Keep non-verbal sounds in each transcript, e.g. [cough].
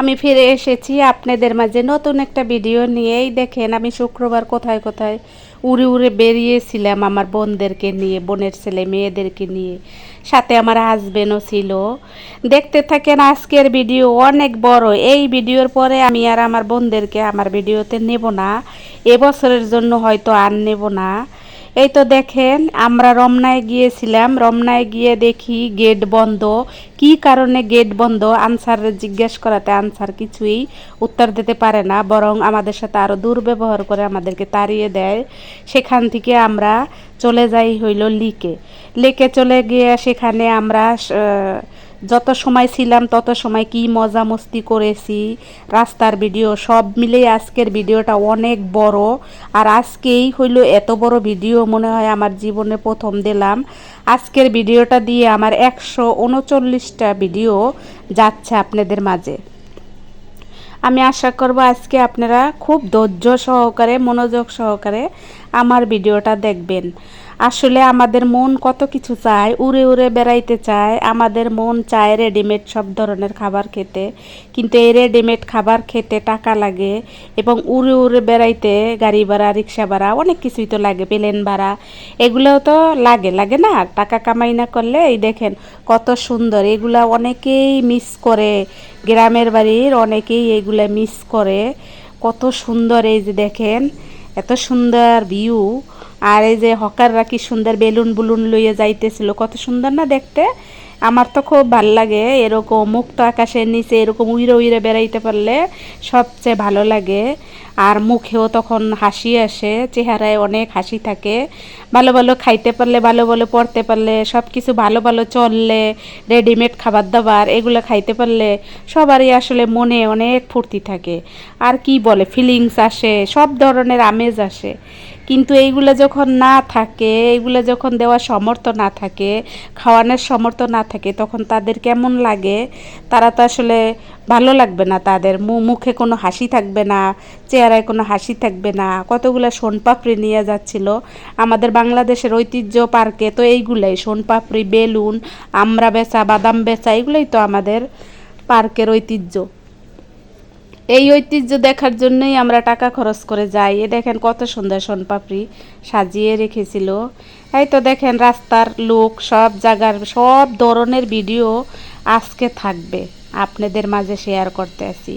আমি ফিরে এসেছি আপনাদের মাঝে নতুন একটা ভিডিও নিয়েই। দেখেন, আমি শুক্রবার কোথায় কোথায় উড়ে উড়ে বেরিয়েছিলাম আমার বোনদেরকে নিয়ে, বোনের ছেলে মেয়েদেরকে নিয়ে। সাথে আমার হাজবেন্ডও ছিল। দেখতে থাকেন, আজকের ভিডিও অনেক বড়। এই ভিডিওর পরে আমি আর আমার বোনদেরকে, আমার ভিডিওতে নেব না। এবছরের জন্য হয়তো আর নেব না। এই তো দেখেন, আমরা রমনায় গিয়েছিলাম। রমনায় গিয়ে দেখি গেট বন্ধ। কি কারণে গেট বন্ধ? আনসার জিজ্ঞেস করাতে আনসার কিছুই উত্তর দিতে পারে না, বরং আমাদের সাথে আরও দুর্ব্যবহার করে আমাদেরকে তাড়িয়ে দেয়। সেখান থেকে আমরা চলে যাই হইল লিকে। লেকে চলে গিয়ে সেখানে আমরা যত সময় ছিলাম, তত সময় কি মজা মস্তি করেছি। রাস্তার ভিডিও, সব মিলেই আজকের ভিডিওটা অনেক বড়। আর আজকেই হইল এত বড় ভিডিও, মনে হয় আমার জীবনে প্রথম দিলাম। আজকের ভিডিওটা দিয়ে আমার একশো উনচল্লিশটা ভিডিও যাচ্ছে আপনাদের মাঝে। আমি আশা করব আজকে আপনারা খুব ধৈর্য সহকারে, মনোযোগ সহকারে আমার ভিডিওটা দেখবেন। আসলে আমাদের মন কত কিছু চায়, উড়ে উড়ে বেড়াইতে চায়। আমাদের মন চায় রেডিমেড সব ধরনের খাবার খেতে। কিন্তু এই রেডিমেড খাবার খেতে টাকা লাগে এবং উড়ে উড়ে বেড়াইতে গাড়ি ভাড়া, রিক্সা ভাড়া অনেক কিছুই তো লাগে, প্লেন ভাড়া। এগুলোও তো লাগে লাগে না? টাকা কামাই না করলে এই দেখেন কত সুন্দর। এগুলা অনেকেই মিস করে। গ্রামের বাড়ির অনেকেই এগুলা মিস করে। কত সুন্দর এই যে দেখেন, এত সুন্দর ভিউ আর এই যে হকাররা কি সুন্দর বেলুন বুলুন লইয়ে যাইতেছিল, কত সুন্দর না দেখতে? আমার তো খুব ভালো লাগে এরকম মুক্ত আকাশের নিচে এরকম উইরে উইরে বেড়াইতে পারলে সবচেয়ে ভালো লাগে। আর মুখেও তখন হাসি আসে, চেহারায় অনেক হাসি থাকে। ভালো ভালো খাইতে পারলে, ভালো ভালো পড়তে পারলে সব কিছু ভালো ভালো চললে, রেডিমেড খাবার দাবার এগুলো খাইতে পারলে সবারই আসলে মনে অনেক ফুর্তি থাকে। আর কি বলে ফিলিংস আসে, সব ধরনের আমেজ আসে। কিন্তু এইগুলো যখন না থাকে, এইগুলো যখন দেওয়ার সমর্থ না থাকে, খাওয়ানোর সমর্থ না থাকে, তখন তাদের কেমন লাগে? তারা তো আসলে ভালো লাগবে না তাদের। মুখে কোনো হাসি থাকবে না, চেহারায় কোনো হাসি থাকবে না। কতগুলো সোনপাপড়ি নিয়ে যাচ্ছিল। আমাদের বাংলাদেশের ঐতিহ্য পার্কে তো এইগুলাই, সোনপাপড়ি, বেলুন, আমড়া বেচা, বাদাম বেচা, এগুলোই তো আমাদের পার্কের ঐতিহ্য। এই ঐতিহ্য দেখার জন্যই আমরা টাকা খরচ করে যাই। এ দেখেন কত সুন্দর সোনপাপড়ি সাজিয়ে রেখেছিল। এই তো দেখেন রাস্তার লোক, সব জায়গার, সব ধরনের ভিডিও আজকে থাকবে। আপনাদের মাঝে শেয়ার করতে আসি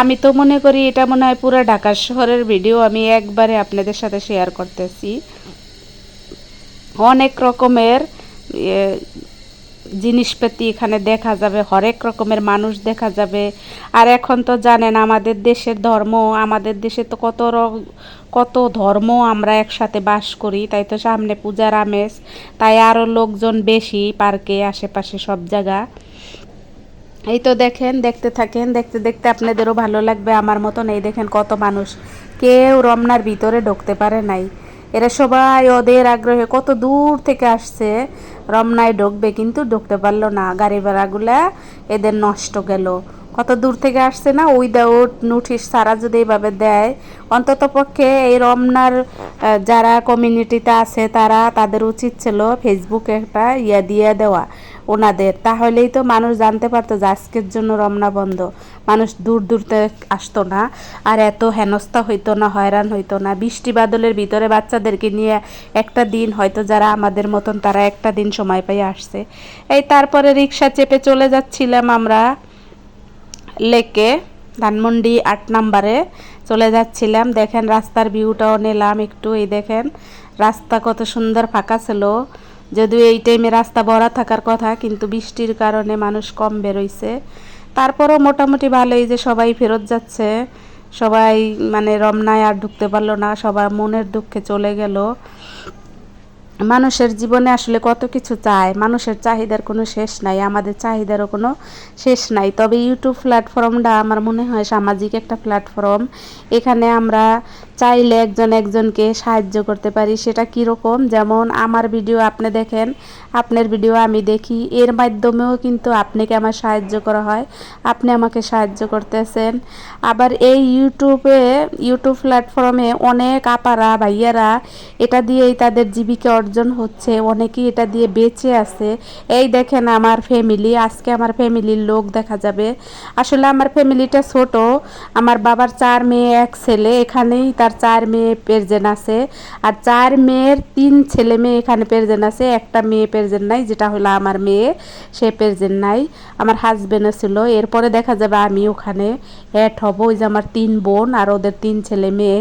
আমি তো মনে করি এটা মনে হয় পুরো ঢাকা শহরের ভিডিও, আমি একবারে আপনাদের সাথে শেয়ার করতেছি। অনেক রকমের জিনিসপাতি এখানে দেখা যাবে, হরেক রকমের মানুষ দেখা যাবে। আর এখন তো জানেন, আমাদের দেশের ধর্ম, আমাদের দেশে তো কত কত ধর্ম আমরা একসাথে বাস করি। তাই তো সামনে পূজার আমেজ, তাই আরও লোকজন বেশি পার্কে, আশেপাশে সব জায়গা। এই তো দেখেন, দেখতে থাকেন, দেখতে দেখতে আপনাদেরও ভালো লাগবে আমার মতন। এই দেখেন কত মানুষ। কেউ রমনার ভিতরে ঢুকতে পারে নাই। এরা সবাই ওদের আগ্রহে কত দূর থেকে আসছে। রমনায় ঢুকবে কিন্তু ঢুকতে পারল না। গাড়ি ভাড়াগুলা এদের নষ্ট গেল। কত দূর থেকে আসছে না? উইদাউট নোটিশ সারা যদি এইভাবে দেয়, অন্তত পক্ষে এই রমনার যারা কমিউনিটিতে আছে তারা তাদের উচিত ছিল ফেসবুকে একটা ইয়া দিয়ে দেওয়া। ওনাদের। তাহলেই তো মানুষ জানতে পারতো যে আজকের জন্য রমনা বন্ধ। মানুষ দূর দূর আসতো না। আর এত হেনস্থা হইতো না, হয়রান হইতো না। বৃষ্টি বাদলের ভিতরে বাচ্চাদেরকে নিয়ে একটা দিন হয়তো যারা আমাদের মতন তারা একটা দিন সময় পেয়ে আসছে। এই তারপরে রিক্সা চেপে চলে যাচ্ছিলাম আমরা লেকে, ধানমন্ডি আট নাম্বারে। চলে যাচ্ছিলাম। দেখেন রাস্তার ভিউটাও নিলাম একটু, এই দেখেন। রাস্তা কত সুন্দর ফাঁকা ছিল। যদিও এই টাইমে রাস্তা ভরা থাকার কথা, কিন্তু বৃষ্টির কারণে মানুষ কম বেরোইছে। তারপরও মোটামুটি ভালোই যে সবাই ফেরত যাচ্ছে। সবাই মানে রমনায় আর ঢুকতে পারল না, সবার মনের দুঃখে চলে গেল। মানুষের জীবনে আসলে কত কিছু চায়, মানুষের চাহিদার কোনো শেষ নাই, আমাদের চাহিদারও কোনো শেষ নাই। তবে ইউটিউব প্ল্যাটফর্মটা আমার মনে হয় সামাজিক একটা প্ল্যাটফর্ম এখানে আমরা চাইলে একজন একজনকে সাহায্য করতে পারি, সেটা কীরকম? যেমন আমার ভিডিও আপনি দেখেন, আপনার ভিডিও আমি দেখি, এর মাধ্যমেও কিন্তু আপনাকে আমার সাহায্য করা হয়, আপনি আমাকে সাহায্য করতেছেন। আবার এই ইউটিউবে, ইউটিউব প্ল্যাটফর্মে অনেক আপারা, ভাইয়ারা এটা দিয়েই তাদের জীবিকা অর্জন হচ্ছে, অনেকেই এটা দিয়ে বেঁচে আছে। এই দেখেন আমার ফ্যামিলি আজকে আমার ফ্যামিলির লোক দেখা যাবে। আসলে আমার ফ্যামিলিটা ছোট, আমার বাবার চার মেয়ে, এক ছেলে, এখানেই তার চার মেয়ে পেরজেন আছে। আর চার মেয়ের তিন ছেলে মেয়ে এখানে পেরজেন আছে। একটা মেয়ে পেরজেন নাই, যেটা হলো আমার মেয়ে, সে পেরজেন নাই। আমার হাজবেন্ডও ছিল। এরপরে দেখা যাবে আমি ওখানে অ্যাড হব। ওই যে আমার তিন বোন আর ওদের তিন ছেলে মেয়ে।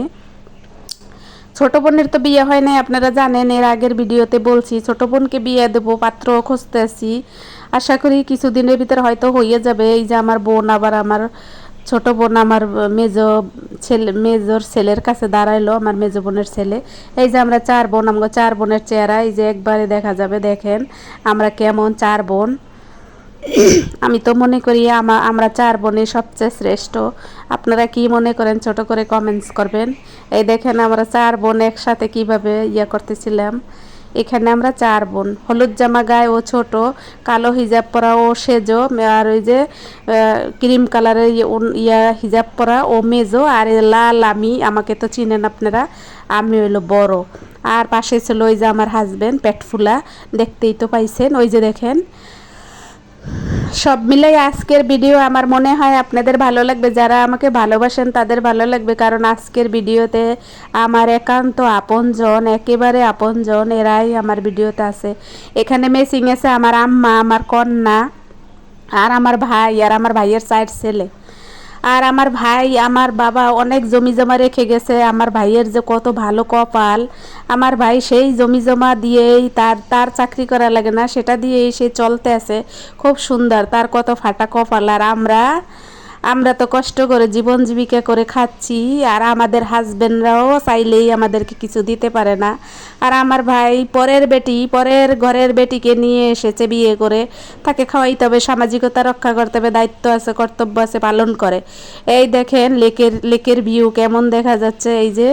ছোট বোনের তো বিয়ে হয় নাই, আপনারা জানেন, এর আগের ভিডিওতে বলছি, ছোট বোনকে বিয়ে দেবো, পাত্র খুঁজতে আসি আশা করি কিছুদিনের ভিতরে হয়তো হয়ে যাবে। এই যে আমার বোন, আবার আমার ছোট বোন আমার মেজ ছেলে, মেজর ছেলের কাছে দাঁড়াইলো, আমার মেজ বোনের ছেলে। এই যে আমরা চার বোন আমাকে চার বোনের চেহারা, এই যে একবারে দেখা যাবে, দেখেন আমরা কেমন চার বোন। আমি তো মনে করি আমা, আমরা চার বোনে সবচেয়ে শ্রেষ্ঠ। আপনারা কি মনে করেন, ছোট করে কমেন্টস করবেন। এই দেখেন আমরা চার বোন একসাথে কীভাবে ইয়ে করতেছিলাম। এখানে আমরা চার বোন। হলুদ জামা গায়ে ও ছোট, কালো হিজাব পরা ও সেজো, আর ওই যে ক্রিম কালারের ইয়া হিজাব পরা ও মেজো, আর লাল আমি, আমাকে তো চিনেন আপনারা, আমি হইল বড়। আর পাশে ছিল ওই যে আমার হাজব্যান্ড পেটফুলা দেখতেই তো পাইছেন। ওই যে দেখেন সব মিলাই আজকের ভিডিও আমার মনে হয় আপনাদের ভালো লাগবে। যারা আমাকে ভালোবাসেন, তাদের ভালো লাগবে। কারণ আজকের ভিডিওতে আমার একান্ত আপনজন, একেবারে আপনজন, এরাই আমার ভিডিওতে আছে। এখানে মেসিং আছে আমার আম্মা, আমার কন্যা, আর আমার ভাই, আর আমার ভাইয়ের সাইড ছেলে। আর আমার ভাই, আমার বাবা অনেক জমি জমা রেখে গেছে। আমার ভাইয়ের যে কত ভালো কপাল। আমার ভাই সেই জমি জমা দিয়েই তার তার চাকরি করা লাগে না। সেটা দিয়েই সে চলতে আছে। খুব সুন্দর। তার কত ফাটা কপাল। আর আমরা আমরা তো কষ্ট করে জীবন জীবিকা করে খাচ্ছি, আর আমাদের হাজবেন্ডরাও চাইলেই আমাদেরকে কিছু দিতে পারে না। আর আমার ভাই পরের বেটি, পরের ঘরের বেটিকে নিয়ে এসেছে বিয়ে করে। তাকে খাওয়াইতে হবে, সামাজিকতা রক্ষা করতে হবে, দায়িত্ব আছে, কর্তব্য আছে, পালন করে। এই দেখেন, লেকের লেকের ভিউ কেমন দেখা যাচ্ছে, এই যে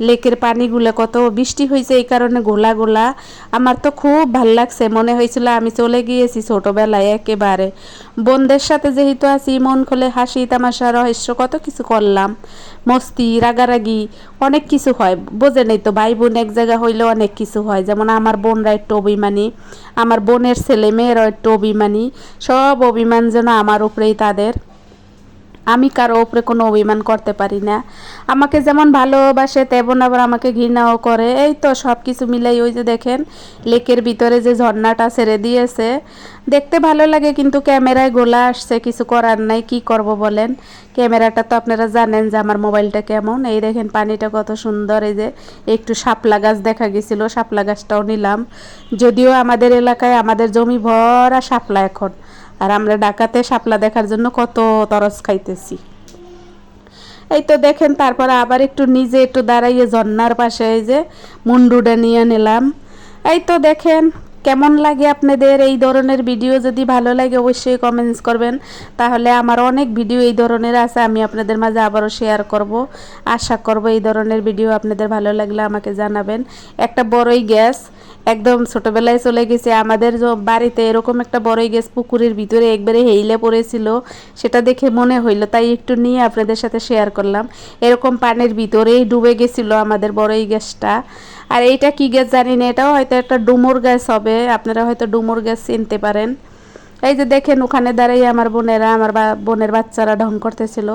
লেকের পানিগুলো কত বৃষ্টি হয়েছে এই কারণে গোলা গোলা। আমার তো খুব ভালো লাগছে, মনে হয়েছিল আমি চলে গিয়েছি ছোটোবেলায় একেবারে। বোনদের সাথে যেহেতু আছি, মন খুলে হাসি তামাশা, রহস্য কত কিছু করলাম। মস্তি, রাগারাগি, অনেক কিছু হয়। বোঝে নেই তো ভাই বোন এক জায়গা হইলে অনেক কিছু হয়। যেমন আমার বোনরা একটু অভিমানী, আমার বোনের ছেলে মেয়েরা একটু অভিমানী। সব অভিমান যেন আমার উপরেই তাদের। আমি কারও ওপরে কোনো অভিমান করতে পারি না। আমাকে যেমন ভালোবাসে, তেমন আবার আমাকে ঘৃণাও করে। এই তো সব কিছু মিলাই ওই যে দেখেন, লেকের ভিতরে যে ঝর্ণাটা ছেড়ে দিয়েছে। দেখতে ভালো লাগে কিন্তু ক্যামেরায় গোলা আসছে, কিছু করার নাই, কি করব বলেন? ক্যামেরাটা তো আপনারা জানেন যে আমার মোবাইলটা কেমন। এই দেখেন পানিটা কত সুন্দর, এই যে একটু শাপলা গাছ দেখা গেছিল, শাপলা গাছটাও নিলাম। যদিও আমাদের এলাকায় আমাদের জমি ভরা শাপলা এখন। আর আমরা ডাকাতে শাপলা দেখার জন্য কত তরস খাইতেছি। এই তো দেখেন, তারপর আবার একটু নিজে একটু দাঁড়াইয়ে ঝর্নার পাশে এই যে মুন্ডুটা নিয়ে নিলাম। এই তো দেখেন কেমন লাগে আপনাদের এই ধরনের ভিডিও যদি ভালো লাগে অবশ্যই কমেন্টস করবেন। তাহলে আমার অনেক ভিডিও এই ধরনের আছে, আমি আপনাদের মাঝে আবারও শেয়ার করব। আশা করব এই ধরনের ভিডিও আপনাদের ভালো লাগলে আমাকে জানাবেন। একটা বড়ই গ্যাস, একদম ছোটোবেলায় চলে গেছে। আমাদের বাড়িতে এরকম একটা বড়ই গ্যাস পুকুরের ভিতরে একবারে হেইলে পড়েছিল, সেটা দেখে মনে হইল, তাই একটু নিয়ে আপনাদের সাথে শেয়ার করলাম। এরকম পানির ভিতরেই ডুবে গেছিল আমাদের বড়ই গ্যাসটা। আর এইটা কি গ্যাস জানি না, এটাও হয়তো একটা ডুমুর গ্যাস হবে, আপনারা হয়তো ডুমুর গ্যাস চিনতে পারেন। এই যে দেখেন, ওখানে দাঁড়াই আমার বোনেরা, আমার বোনের বাচ্চারা ঢং করতেছিল।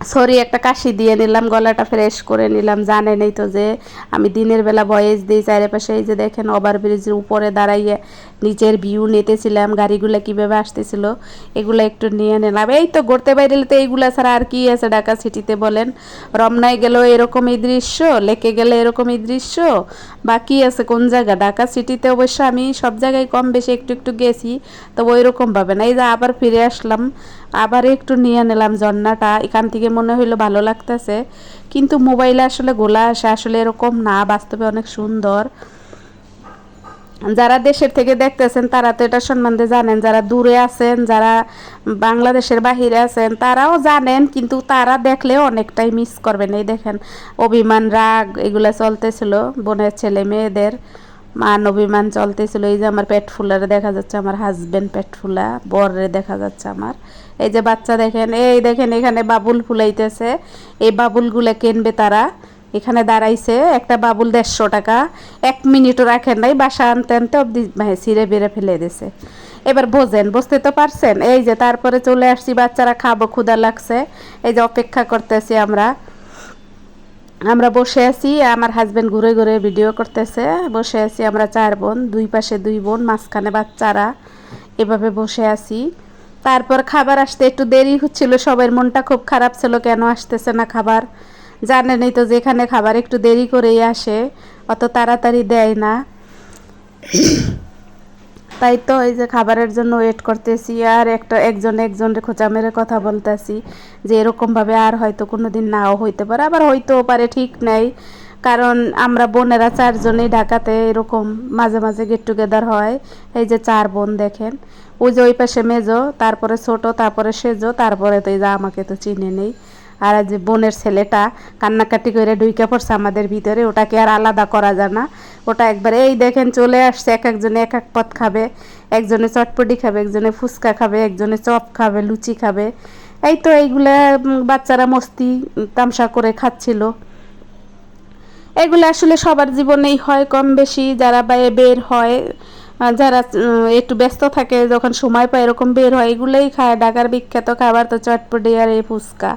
সরি, একটা কাশি দিয়ে নিলাম, গলাটা ফ্রেশ করে নিলাম। জানেনই তো যে আমি দিনের বেলা ভয়েস দিই, চারিপাশে এই যে দেখেন ওভার ব্রিজের উপরে দাঁড়াইয়ে নিচের ভিউ নিতেছিলাম, গাড়িগুলো কীভাবে আসতেছিল, এগুলো একটু নিয়ে নিলাম। এই তো ঘুরতে বাইরে তো এইগুলো ছাড়া আর কি আছে ঢাকা সিটিতে বলেন? রমনায় গেলেও এরকমই দৃশ্য, লেকে গেলে এরকমই দৃশ্য বা কী আছে কোন জায়গা? ঢাকা সিটিতে অবশ্য আমি সব জায়গায় কম বেশি একটু একটু গেছি তো ওই রকমভাবে না। এই যে আবার ফিরে আসলাম আবার একটু নিয়ে নিলাম ঝর্ণাটা। এখান থেকে মনে হইল ভালো লাগতেছে। কিন্তু মোবাইলে আসলে গোলা আসে, আসলে এরকম না, বাস্তবে অনেক সুন্দর। যারা দেশের থেকে দেখতেছেন, তারা তো এটা সম্বন্ধে জানেন। যারা দূরে আছেন, যারা বাংলাদেশের বাহিরে আছেন, তারাও জানেন, কিন্তু তারা দেখলে অনেকটাই মিস করবেন। এই দেখেন, অভিমান, রাগ, এগুলো চলতেছিল, বোনের ছেলে মেয়েদের মান অভিমান চলতেছিল। এই যে আমার পেট ফুলারে দেখা যাচ্ছে, আমার হাজব্যান্ড পেট ফুলা বরে দেখা যাচ্ছে আমার। এই যে বাচ্চা দেখেন, এই দেখেন এখানে বাবুল ফুলাইতেছে। এই বাবুলগুলো কিনবে তারা। এখানে দাঁড়াইছে, একটা বাবুল দেড়শো টাকা। এক মিনিটও রাখেন নাই, বাসা আনতে আনতে অব্দি ছিঁড়ে বেড়ে ফেলে দিছে। এবার বোঝেন, বুঝতে তো পারছেন? এই যে তারপরে চলে আসছি, বাচ্চারা খাব ক্ষুদা লাগছে। এই যে অপেক্ষা করতেছি আমরা। আমরা বসে আছি, আমার হাজব্যান্ড ঘুরে ঘুরে ভিডিও করতেছে। বসে আছি আমরা চার বোন, দুই পাশে দুই বোন, মাঝখানে বাচ্চারা। এভাবে বসে আছি। তারপর খাবার আসতে একটু দেরি হচ্ছিল, সবার মনটা খুব খারাপ ছিল, কেন আসতেছে না খাবার? জানেনই তো যেখানে খাবার একটু দেরি করেই আসে, অত তাড়াতাড়ি দেয় না। তাই তো এই যে খাবারের জন্য ওয়েট করতেছি, আর একটা একজন একজনের খোঁচা মেরে কথা বলতেছি, যে এরকমভাবে আর হয়তো কোনো দিন নাও হইতে পারে, আবার হইতেও পারে, ঠিক নেই। কারণ আমরা বোনেরা চারজনেই ঢাকাতে এরকম মাঝে মাঝে গেট টুগেদার হয়। এই যে চার বোন দেখেন। ওই যে ওই পাশে মেজো, তারপরে ছোট, তারপরে সেজো, তারপরে তো এই যে আমাকে তো চিনে নেই। আর যে বোনের ছেলেটা কান্নাকাটি করে ঢুইকে পড়ছে আমাদের ভিতরে, ওটাকে আর আলাদা করা যায় না। ওটা একবার, এই দেখেন চলে আসছে, এক একজনে এক এক পথ খাবে। একজনে চটপটি খাবে, একজনে ফুচকা খাবে, একজনে চপ খাবে, লুচি খাবে। এই তো এইগুলা বাচ্চারা মস্তি তামসা করে খাচ্ছিল। এগুলো আসলে সবার জীবনেই হয়, কম বেশি যারা বাইরে বের হয় যারা একটু ব্যস্ত থাকে, যখন সময় পায় এরকম বের হয়, এগুলোই খায়। ঢাকার বিখ্যাত খাবার তো চটপটি আর এই ফুচকা।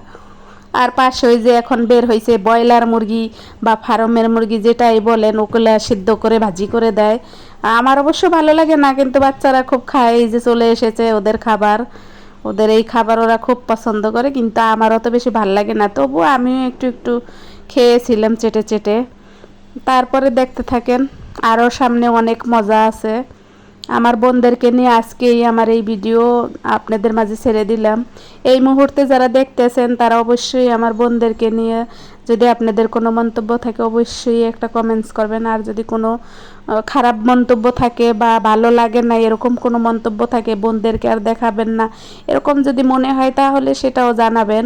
আর পাশে ওই যে এখন বের হয়েছে ব্রয়লার মুরগি বা ফার্মের মুরগি যেটাই বলেন, ওগুলো সিদ্ধ করে, ভাজি করে দেয়। আমার অবশ্য ভালো লাগে না, কিন্তু বাচ্চারা খুব খায়, এই যে চলে এসেছে ওদের খাবার। ওদের এই খাবার ওরা খুব পছন্দ করে, কিন্তু আমার অত বেশি ভালো লাগে না। তবু আমিও একটু একটু খেয়েছিলাম চেটে চেটে। তারপরে দেখতে থাকেন আরও সামনে অনেক মজা আছে। আমার বোনদেরকে নিয়ে আজকেই আমার এই ভিডিও আপনাদের মাঝে ছেড়ে দিলাম। এই মুহূর্তে যারা দেখতেছেন, তারা অবশ্যই আমার বোনদেরকে নিয়ে যদি আপনাদের কোনো মন্তব্য থাকে, অবশ্যই একটা কমেন্টস করবেন। আর যদি কোনো খারাপ মন্তব্য থাকে বা ভালো লাগে না, এরকম কোনো মন্তব্য থাকে, বোনদেরকে আর দেখাবেন না, এরকম যদি মনে হয়, তাহলে সেটাও জানাবেন।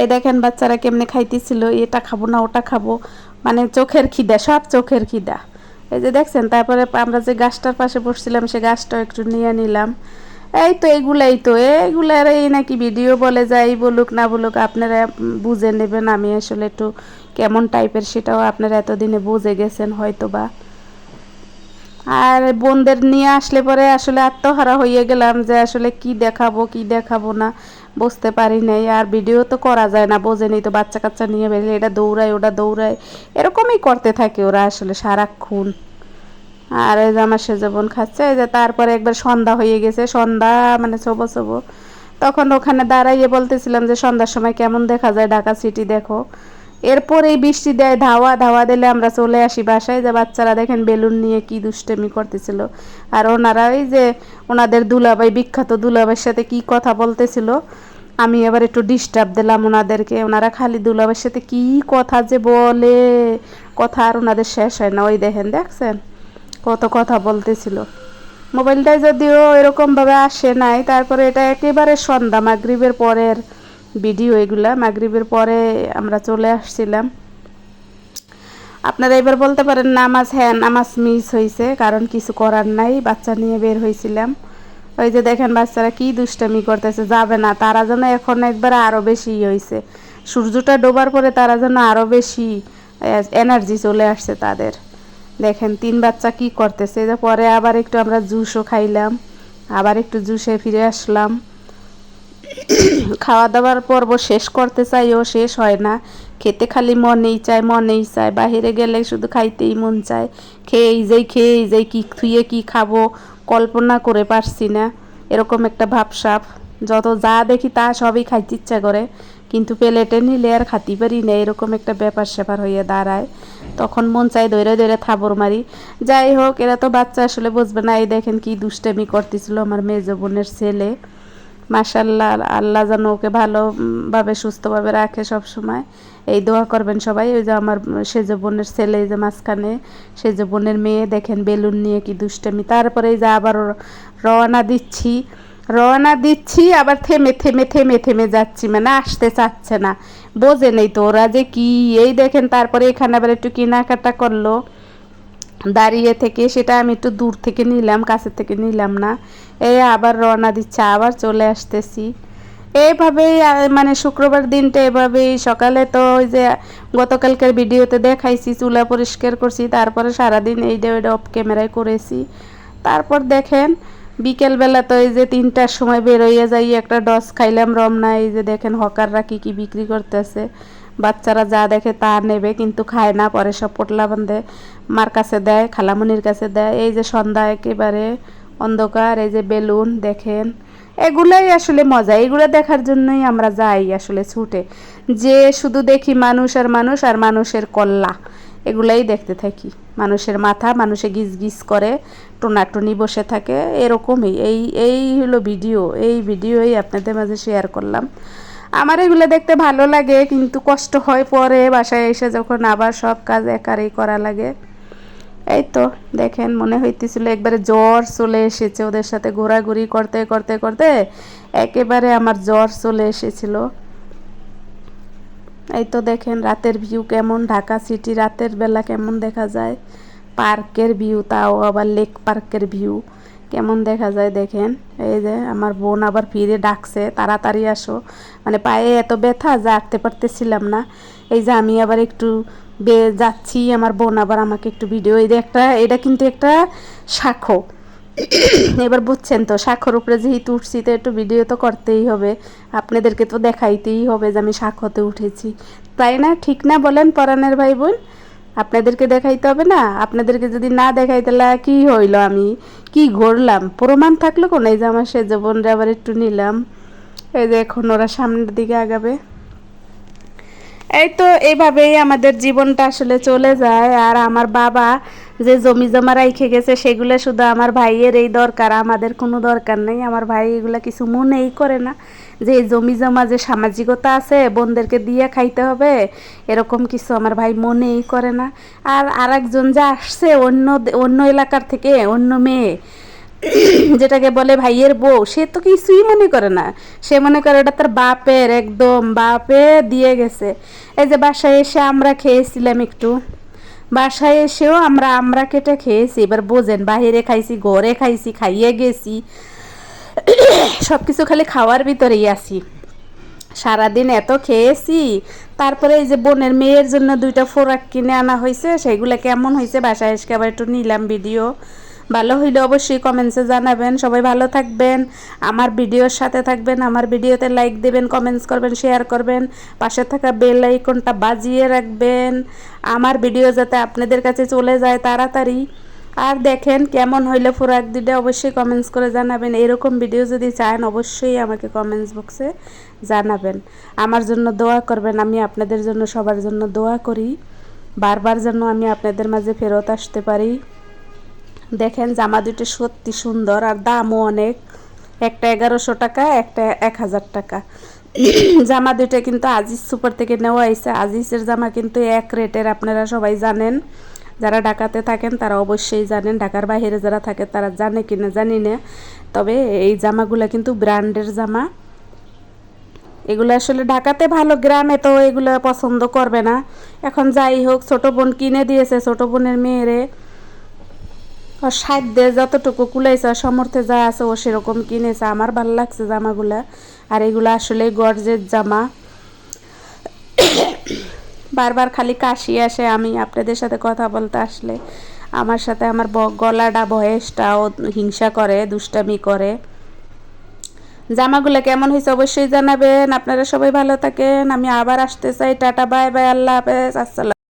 এই দেখেন বাচ্চারা কেমনে খাইতেছিল, এটা খাব না, ওটা খাব। মানে চোখের খিদা, সব চোখের খিদা। এই যে দেখছেন, তারপরে আমরা যে গাছটার পাশে বসছিলাম, সে গাছটাও একটু নিয়ে নিলাম। এই তো এগুলাই তো এইগুলার এই নাকি ভিডিও বলে, যাই বলুক না বলুক, আপনারা বুঝে নেবেন আমি আসলে একটু কেমন টাইপের, সেটাও আপনারা এতদিনে বুঝে গেছেন হয়তো বা আর বোনদের নিয়ে আসলে পরে আসলে আত্মহারা হয়ে গেলাম যে আসলে কি দেখাবো কি দেখাবো না। বুঝতে পারি নাই, আর ভিডিও তো করা যায় না বোঝেনি তো বাচ্চা কাচ্চা নিয়ে বেরিয়ে এটা দৌড়ায়, ওটা দৌড়ায়। এরকমই করতে থাকে ওরা আসলে সারাক্ষণ। আর এই যে আমার সেজে বোন খাচ্ছে, এই যে তারপরে একবার সন্ধ্যা হয়ে গেছে, সন্ধ্যা মানে ছোব ছোবো তখন ওখানে দাঁড়াইয়ে বলতেছিলাম যে সন্ধ্যার সময় কেমন দেখা যায়, ঢাকা সিটি দেখো। এরপর এই বৃষ্টি দেয়, ধাওয়া ধাওয়া দিলে আমরা চলে আসি বাসায়। যে বাচ্চারা দেখেন বেলুন নিয়ে কি দুষ্টেমি করতেছিল। আর ওনারা ওই যে ওনাদের দুলাভাই, বিখ্যাত দুলাভাইয়ের সাথে কি কথা বলতেছিল, আমি এবার একটু ডিস্টার্ব দিলাম ওনাদেরকে। ওনারা খালি দুলাভাইয়ের সাথে কি কথা যে বলে, কথা আর ওনাদের শেষ হয় না। ওই দেখেন, দেখছেন? কত কথা বলতেছিল। মোবাইলটায় যদিও এরকমভাবে আসে নাই, তারপরে এটা একেবারে সন্ধ্যা, মাগরীবের পরের ভিডিও এগুলা। মাগরীবের পরে আমরা চলে আসছিলাম। আপনারা এবার বলতে পারেন নামাজ হ্যাঁ নামাজ মিস হয়েছে কারণ কিছু করার নাই, বাচ্চা নিয়ে বের হয়েছিলাম ওই যে দেখেন বাচ্চারা কি দুষ্টামি করতেছে, যাবে না, তারা যেন এখন একবার আরও বেশি হয়েছে সূর্যটা ডোবার পরে তারা যেন আরও বেশি এনার্জি চলে আসছে তাদের। দেখেন তিন বাচ্চা কি করতেছে যে পরে আবার একটু আমরা জুসও খাইলাম, আবার একটু জুসে ফিরে আসলাম। খাওয়া দাওয়ার পর্ব শেষ করতে চাইও, শেষ হয় না। খেতে খালি মনেই চায় মনেই চায়। বাহিরে গেলে শুধু খাইতেই মন চায়। খেয়েই যেই খেয়েই যেই, কি থুয়ে কি খাব কল্পনা করে পারছি না। এরকম একটা ভাবসাপ যত যা দেখি তা সবই খাইতে ইচ্ছা করে। কিন্তু প্লেটে নিলে আর খাতি পারি না। এরকম একটা ব্যাপার স্যাপার হয়ে দাঁড়ায়। তখন মন চাই দৈরে দৈরে থাবর মারি। যাই হোক, এরা তো বাচ্চা, আসলে বুঝবে না। এই দেখেন কি দুষ্টামি করতেছিল আমার মেজ বোনের ছেলে। মাসাল্লাহ আল্লাহ যেন ওকে ভালোভাবে, সুস্থভাবে রাখে সব সময় এই দোয়া করবেন সবাই। ওই যে আমার সেজ বোনের ছেলে যে মাঝখানে সেজ বোনের মেয়ে, দেখেন বেলুন নিয়ে কি দুষ্টামি। তারপরে এই যে আবার রওনা দিচ্ছি। রওনা দিচ্ছি, আবার থেমে থেমে থেমে থেমে যাচ্ছি। মানে আসতে চাচ্ছে না। বোঝে নেই তো ওরা যে কি। এই দেখেন তারপরে এখানে আবার একটু কেনাকাটা করল। দাঁড়িয়ে থেকে সেটা আমি একটু দূর থেকে নিলাম, কাছের থেকে নিলাম না। এই আবার রওনা দিচ্ছে, আবার চলে আসতেছি। এইভাবেই মানে শুক্রবার দিনটা এভাবেই, সকালে তো ওই যে গতকালকের ভিডিওতে দেখাইছি, চুলা পরিষ্কার করছি, তারপরে সারাদিন এইটা ওইটা অফ ক্যামেরায় করেছি। তারপর দেখেন, বিকেলবেলা তো এই যে তিনটার সময় বেরোইয়া যাই, একটা ডস খাইলাম রমনা, এই যে দেখেন হকাররা কি কি বিক্রি করতেছে। বাচ্চারা যা দেখে তা নেবে, কিন্তু খায় না, পরে সব পোটলা বান্ধে। মার কাছে দেয়, খালামুনির কাছে দেয়, এই যে সন্ধ্যা একেবারে অন্ধকার, এই যে বেলুন দেখেন, এগুলাই আসলে মজা। এগুলো দেখার জন্যই আমরা যাই আসলে ছুটে। যে শুধু দেখি মানুষ আর মানুষ আর মানুষের কল্লা, এগুলাই দেখতে থাকি। মানুষের মাথা, মানুষে গিজ গিজ করে, টোনাটুনি বসে থাকে, এরকমই। এই এই হলো ভিডিও, এই ভিডিওই আপনাদের মাঝে শেয়ার করলাম। আমার এগুলো দেখতে ভালো লাগে, কিন্তু কষ্ট হয় পরে বাসায় এসে যখন আবার সব কাজ একারই করা লাগে। এই তো, দেখেন, মনে হইতেছিল একবারে জ্বর চলে এসেছে ওদের সাথে ঘোরাঘুরি করতে করতে করতে, একেবারে আমার জ্বর চলে এসেছিল। এই তো দেখেন, রাতের ভিউ কেমন, ঢাকা সিটি রাতের বেলা কেমন দেখা যায় পার্কের ভিউ তাও আবার লেক পার্কের ভিউ কেমন দেখা যায় দেখেন, এই যে আমার বোন আবার ফিরে ডাকছে, তাড়াতাড়ি আসো মানে পায়ে এত ব্যথা যে আঁকতে পারতেছিলাম না, এই যে আমি আবার একটু বে যাচ্ছি, আমার বোন আবার আমাকে একটু ভিডিও এই একটা, এটা কিন্তু একটা সাক্ষ্য। [coughs] এবার বুঝছেন তো স্বাক্ষর উপরে যেহেতু উঠছি, তো একটু ভিডিও তো করতেই হবে। আপনাদেরকে তো দেখাইতেই হবে যে আমি স্বাক্ষতে উঠেছি। তাই না? ঠিক না বলেন পরাণের ভাই বোন আপনাদেরকে দেখাইতে হবে না? আপনাদেরকে যদি না দেখাই, তাহলে কি হইল আমি? কি ঘুরলাম? প্রমাণ থাকল কোন? এই যে আমার সে বোনরা আবার একটু নিলাম। এই যে এখন ওরা সামনের দিকে আগাবে। এই তো এইভাবেই আমাদের জীবনটা আসলে চলে যায়। আর আমার বাবা যে জমি জমা রাইখে গেছে, সেগুলো শুধু আমার ভাইয়ের এই দরকার, আমাদের কোনো দরকার নেই। আমার ভাই এগুলো কিছু মনেই করে না। যে এই জমি জমা যে সামাজিকতা আছে, বোনদেরকে দিয়ে খাইতে হবে, এরকম কিছু আমার ভাই মনেই করে না। আর আরেকজন যে আসছে, অন্য অন্য এলাকার থেকে অন্য মেয়ে [laughs] যেটাকে বলে ভাইয়ের বউ, সে তো কিছুই মনে করে না। সে মনে করে এটা তার বাপের, একদম বাপে দিয়ে গেছে। এই যে বাসায় এসে আমরা খেয়েছিলাম একটু। বাসায় এসেও আমরা আমরা কেটে খেয়েছি। এবার বোঝেন, বাহিরে খাইছি, ঘরে খাইছি, খাইয়ে গেছি। [coughs] সব কিছু খালি খাওয়ার ভিতরেই আছি। সারাদিন এত খেয়েছি। তারপরে এই যে বোনের মেয়ের জন্য দুইটা ফোরাক কিনে আনা হয়েছে, সেগুলো কেমন হয়েছে বাসায় এসে আবার একটু নিলাম ভিডিও ভালো হইলে অবশ্যই কমেন্টসে জানাবেন। সবাই ভালো থাকবেন। আমার ভিডিওর সাথে থাকবেন। আমার ভিডিওতে লাইক দেবেন কমেন্টস করবেন শেয়ার করবেন। পাশে থাকা বেল আইকনটা বাজিয়ে রাখবেন। আমার ভিডিও যাতে আপনাদের কাছে চলে যায় তাড়াতাড়ি। আর দেখেন কেমন হইলে ফোরাক দিলে অবশ্যই কমেন্টস করে জানাবেন। এরকম ভিডিও যদি চান, অবশ্যই আমাকে কমেন্টস বক্সে জানাবেন। আমার জন্য দোয়া করবেন। আমি আপনাদের জন্য সবার জন্য দোয়া করি। বারবার যেন আমি আপনাদের মাঝে ফেরত আসতে পারি। দেখেন জামা দুটো সত্যি সুন্দর আর দামও অনেক। একটা এগারোশো টাকা, একটা এক হাজার টাকা। [clears throat] জামা দুটো কিন্তু আজিজ সুপার থেকে নেওয়া হয়েছে। আজিজের জামা কিন্তু এক রেটের, আপনারা সবাই জানেন। যারা ঢাকাতে থাকেন, তারা অবশ্যই জানেন। ঢাকার বাইরে যারা থাকে, তারা জানে কি না জানি না। তবে এই জামাগুলো কিন্তু ব্র্যান্ডের জামা। এগুলো আসলে ঢাকাতে ভালো, গ্রামে তো এগুলো পছন্দ করবে না। এখন যাই হোক, ছোট বোন কিনে দিয়েছে। ছোট বোনের মেয়েরে সাধ্যে যতটুকু কুলাইছে, সমর্থে যা আছে ও সেরকম কিনেছে। আমার ভালো লাগছে জামাগুলা। আর এগুলো আসলে গর্জের জামা। বারবার খালি কাশি আসে, আমি আপনাদের সাথে কথা বলতে আসলে। আমার সাথে আমার গলাটা বয়সটা ও হিংসা করে, দুষ্টামি করে। জামাগুলো কেমন হয়েছে অবশ্যই জানাবেন। আপনারা সবাই ভালো থাকেন। আমি আবার আসতে চাই। Tata, bye bye. আল্লাহ হাফেজ। আসসালাম